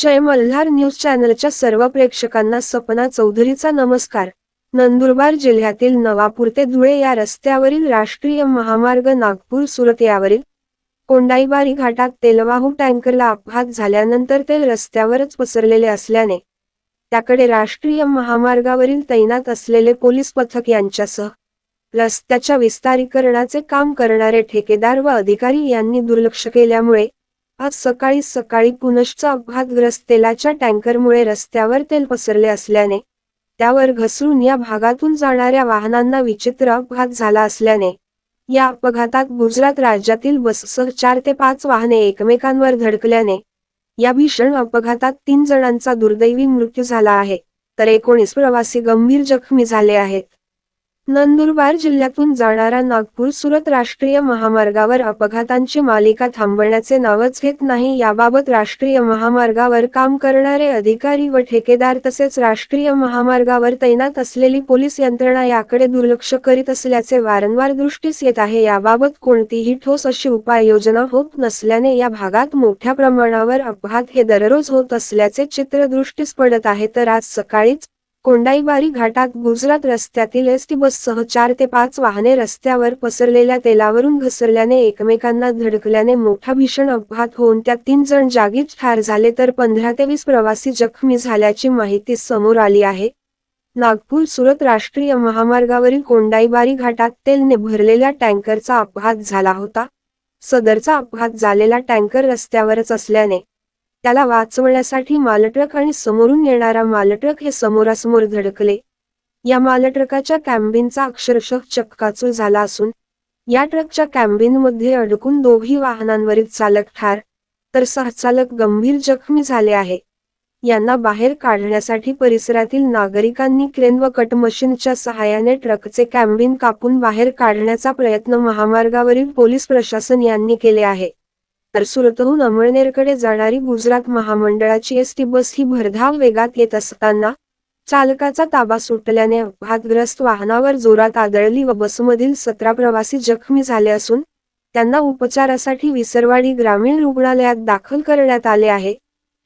जय Malhar news चॅनलच्या सर्व प्रेक्षकांना सपना चौधरीचा नमस्कार. नंदुरबार जिल्ह्यातील नवापूर ते धुळे या रस्त्यावरील राष्ट्रीय महामार्ग नागपूर सुरत यावरील कोंडाईबारी घाटात तेलवाहू टँकरला अपघात झाल्यानंतर ते रस्त्यावरच पसरलेले असल्याने त्याकडे राष्ट्रीय महामार्गावरील तैनात असलेले पोलीस पथक यांच्यासह रस्त्याच्या विस्तारीकरणाचे काम करणारे ठेकेदार व अधिकारी यांनी दुर्लक्ष केल्यामुळे आज सकाळी सकाळी पुनश्च अपघातग्रस्त तेलाच्या टँकरमुळे रस्त्यावर तेल पसरले असल्याने त्यावर घसरून या भागातून जाणाऱ्या वाहनांना विचित्र अपघात झाला असल्याने या अपघातात गुजरात राज्यातील बससह चार ते पाच वाहने एकमेकांवर धडकल्याने या भीषण अपघातात तीन जणांचा दुर्दैवी मृत्यू झाला आहे तर एकोणीस प्रवासी गंभीर जखमी झाले आहेत. नंदुरबार जिल्ह्यातून जाणारा नागपूर सुरत राष्ट्रीय महामार्गावर अपघातांची मालिका थांबवण्याचे नावच घेत नाही. याबाबत राष्ट्रीय महामार्गावर काम करणारे अधिकारी व ठेकेदार तसेच राष्ट्रीय महामार्गावर तैनात असलेली पोलीस यंत्रणा याकडे दुर्लक्ष करीत असल्याचे वारंवार दृष्टीस येत आहे. याबाबत कोणतीही ठोस अशी उपाययोजना होत नसल्याने या भागात मोठ्या प्रमाणावर अपघात हे दररोज होत असल्याचे चित्र दृष्टीस पडत आहे. तर आज सकाळीच कोंडाईबारी घाटात गुजरात रस्त्यातील एस टी बससह चार ते पाच वाहने रस्त्यावर पसरलेल्या तेलावरून घसरल्याने एकमेकांना धडकल्याने मोठा भीषण अपघात होऊन त्यात तीन जण जागीच ठार झाले तर पंधरा ते वीस प्रवासी जखमी झाल्याची माहिती समोर आली आहे. नागपूर सुरत राष्ट्रीय महामार्गावरील कोंडाईबारी घाटात तेलने भरलेल्या टँकरचा अपघात झाला होता. सदरचा अपघात झालेला टँकर रस्त्यावरच असल्याने त्याला वाचवण्यासाठी मालट्रक आणि समोरून येणारा मालट्रक हे समोरासमोर धडकले. या मालट्रकाच्या कॅम्बिनचा अक्षरशः चक्काचूर झाला असून या ट्रकच्या कॅम्बिनमध्ये अडकून दोघी वाहनांवरील चालक ठार तर सहचालक गंभीर जखमी झाले आहे. यांना बाहेर काढण्यासाठी परिसरातील नागरिकांनी क्रेन व कट मशीनच्या सहाय्याने ट्रकचे कॅम्बिन कापून बाहेर काढण्याचा प्रयत्न महामार्गावरील पोलीस प्रशासन यांनी केले आहे. तर सुरतहून अमळनेरकडे जाणारी गुजरात महामंडळाची एस टी बस ही भरधाव वेगात येत असताना चालकाचा ताबा सुटल्याने अपघातग्रस्त वाहनावर जोरात आदळली व बसमधील सतरा प्रवासी जखमी झाले असून त्यांना उपचारासाठी विसरवाडी ग्रामीण रुग्णालयात दाखल करण्यात आले आहे.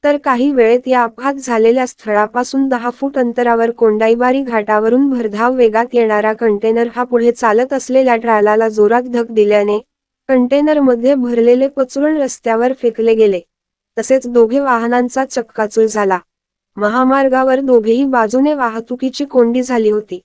तर काही वेळेत या अपघात झालेल्या स्थळापासून दहा फूट अंतरावर कोंडाईबारी घाटावरून भरधाव वेगात येणारा कंटेनर हा पुढे चालत असलेल्या ट्रायलाला जोरात धक दिल्याने कंटेनरमध्ये भरलेले पचरून रस्त्यावर फेकले गेले. तसेच दोघे वाहनांचा चक्काचूर झाला. महामार्गावर दोघेही बाजूने वाहतुकीची कोंडी झाली होती.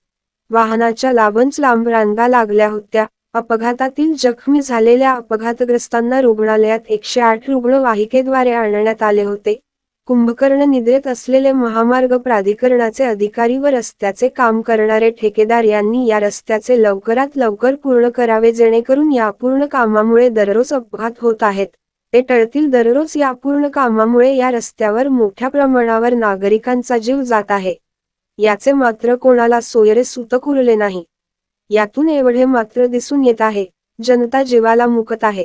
वाहनाच्या लांबच लांब रांगा लागल्या होत्या. अपघातातील जखमी झालेल्या अपघातग्रस्तांना रुग्णालयात एकशे आठ रुग्णवाहिकेद्वारे आणण्यात आले होते. कुंभकर्ण निद्रेत असलेले महामार्ग प्राधिकरणाचे अधिकारी व रस्त्याचे काम करणारे ठेकेदार यांनी या रस्त्याचे लवकरात लवकर पूर्ण करावे जेणेकरून या पूर्ण कामामुळे दररोज अपघात होत आहेत. ते टळतील दररोज या पूर्ण कामामुळे या रस्त्यावर मोठ्या प्रमाणावर नागरिकांचा जीव जात आहे. याचे मात्र कोणाला सोयरे सुतक उरले नाही. यातून एवढे मात्र दिसून येत आहे. जनता जीवाला मुकत आहे.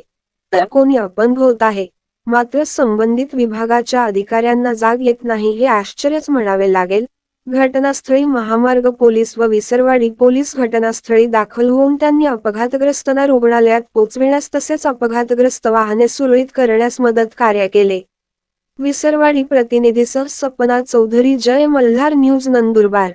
तर कोणी अपंग होत आहे. मात्र संबंधित विभागाच्या अधिकाऱ्यांना जाग येत नाही हे आश्चर्यच म्हणावे लागेल. घटनास्थळी महामार्ग पोलीस व विसरवाडी पोलीस घटनास्थळी दाखल होऊन त्यांनी अपघातग्रस्तांना रुग्णालयात पोचविण्यास तसेच अपघातग्रस्त वाहने सुरळीत करण्यास मदत कार्य केले. विसरवाडी प्रतिनिधीसह सपना चौधरी जय मल्हार न्यूज नंदुरबार.